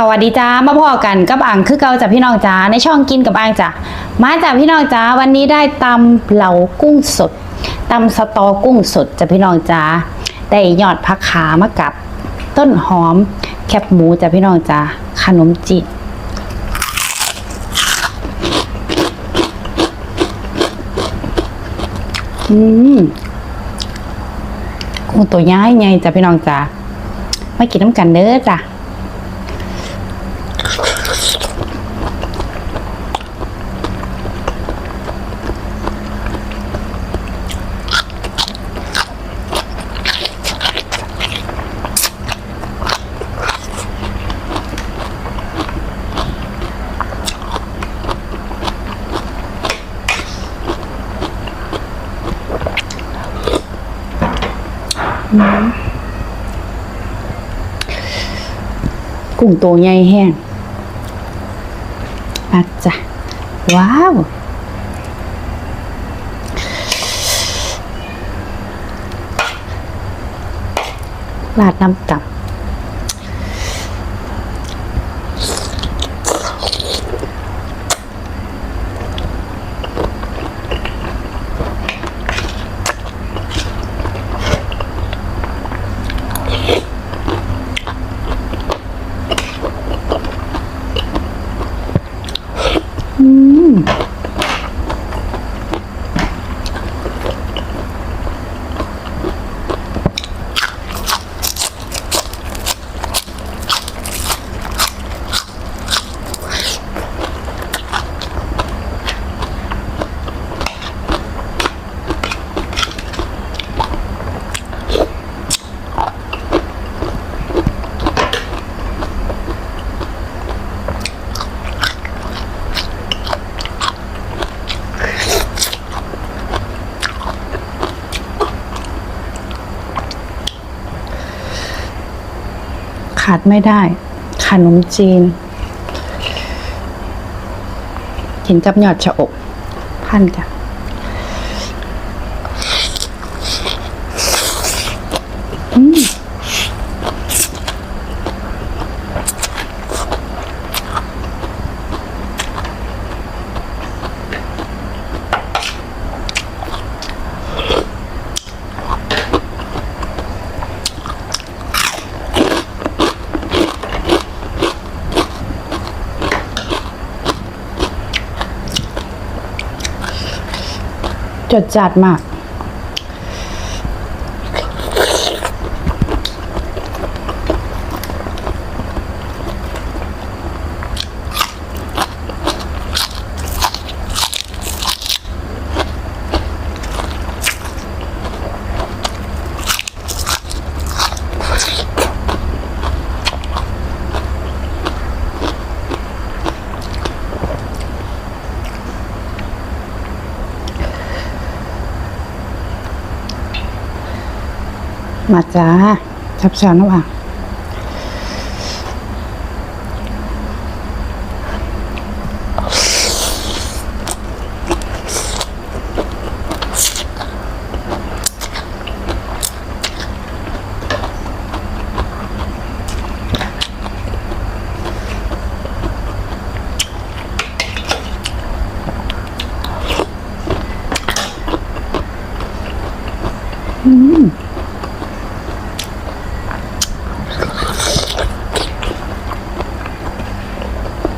สวัสดีจ้ามาพอกันกับอ่างคือเกาจากพี่น้องจ้าในช่องกินกับอ่างจ้ะมาจากพี่น้องจ้าวันนี้ได้ตำเหลากุ้งสดตำสตอกุ้งสดจากพี่น้องจ้าได้ยอดผักขามากับ ต้นหอม แคบหมูจากพี่น้องจ้าขนมจีบอืมกุ้งตัวย้ายไงจ้ะพี่น้องจ้าไมากินน้ำกันเด้อจ้ะ กุ้งตัวใหญ่แห้งมาจ้ะ ว้าวราดน้ำตับ ขาดไม่ได้ขนมจีน กินกับยอดชะอบพันกันอืมจ ดจัดมาก มาจ้าชับชาน้ำอะ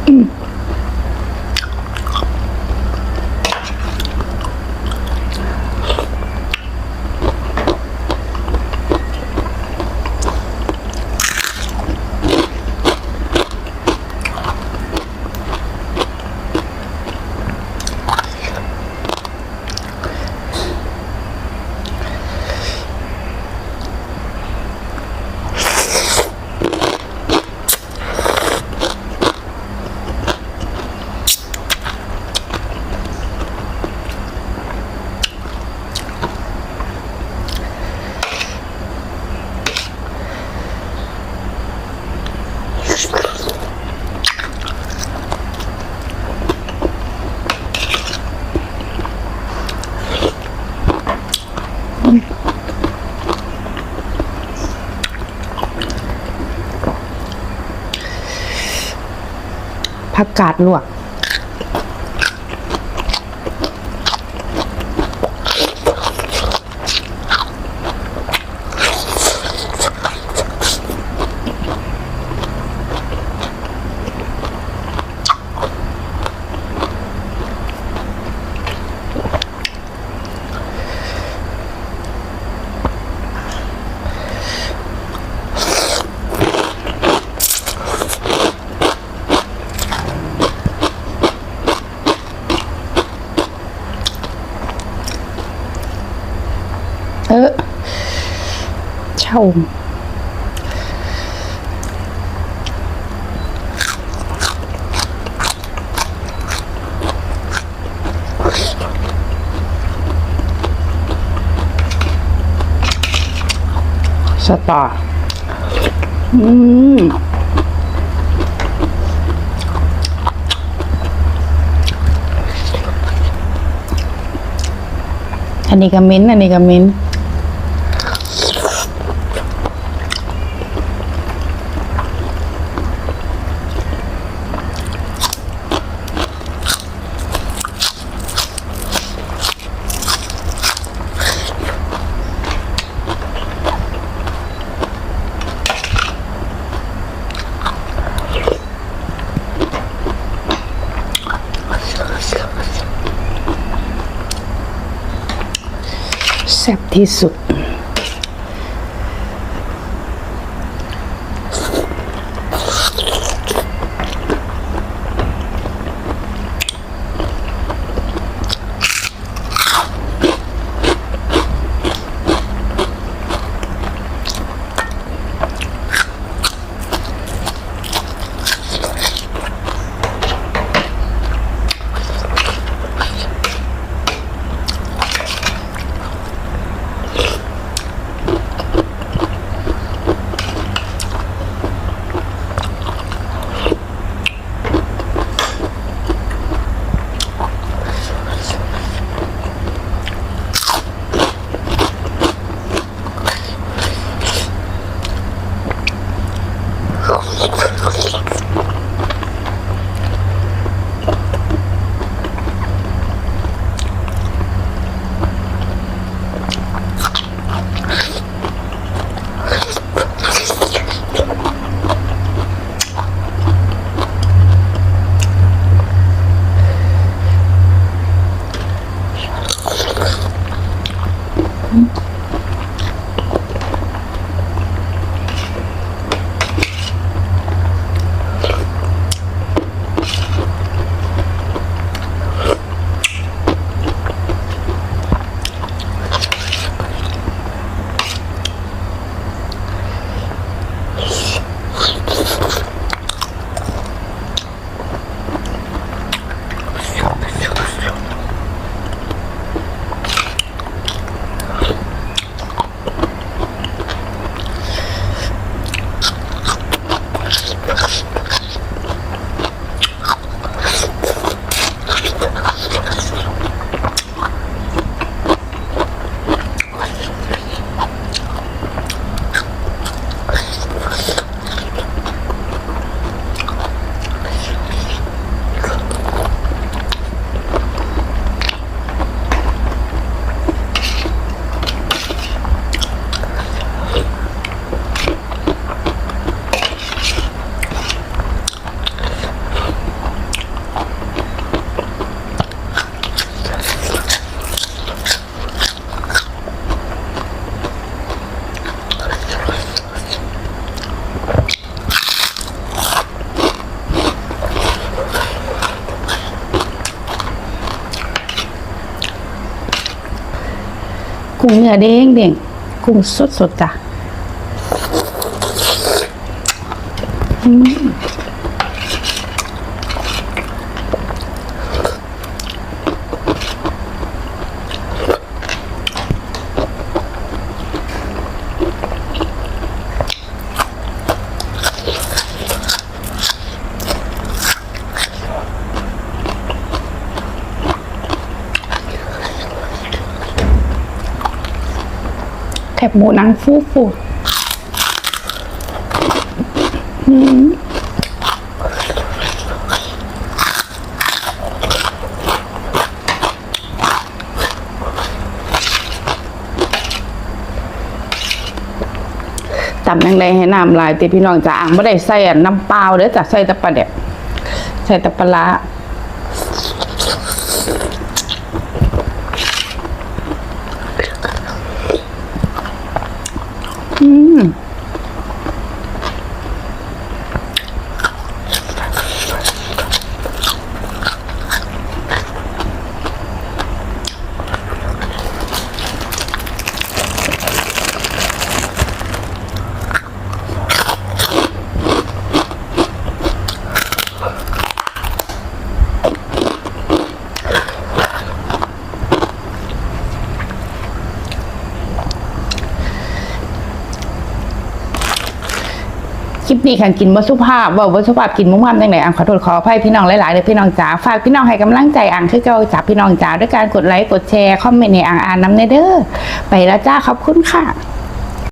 Mm-hmm. กาดลวก ชะอมสตออืมอันนี้ก็มิ้นอันนี้ก็มิ้น ซ่บที่สุด กุ้งเนื้อเด้งเด้งกุ้งสดสดจ้ะ แคบหมูนังฟูฟูตำแรงๆให้น้ำลายตีพี่น้องจ้าอ่างไม่ได้ใส่น้ำเปล่าหรือจะใส่ตะปลาเด็บใส่ตะปลา คลิปนี้ขันกินวัสุภาพว่าวัสุภาพกินมุ่งมั่นตั้งไหนอ่างขอโทษขออภัยพี่น้องหลายๆเลยพี่น้องจ๋าฝากพี่น้องให้กำลังใจอ่างคือเก่าจากพี่น้องจ๋าด้วยการกดไลค์กดแชร์คอมเมนต์ในอ่างอ่านน้ำเนเด้อไปแล้วจ้าขอบคุณค่ะ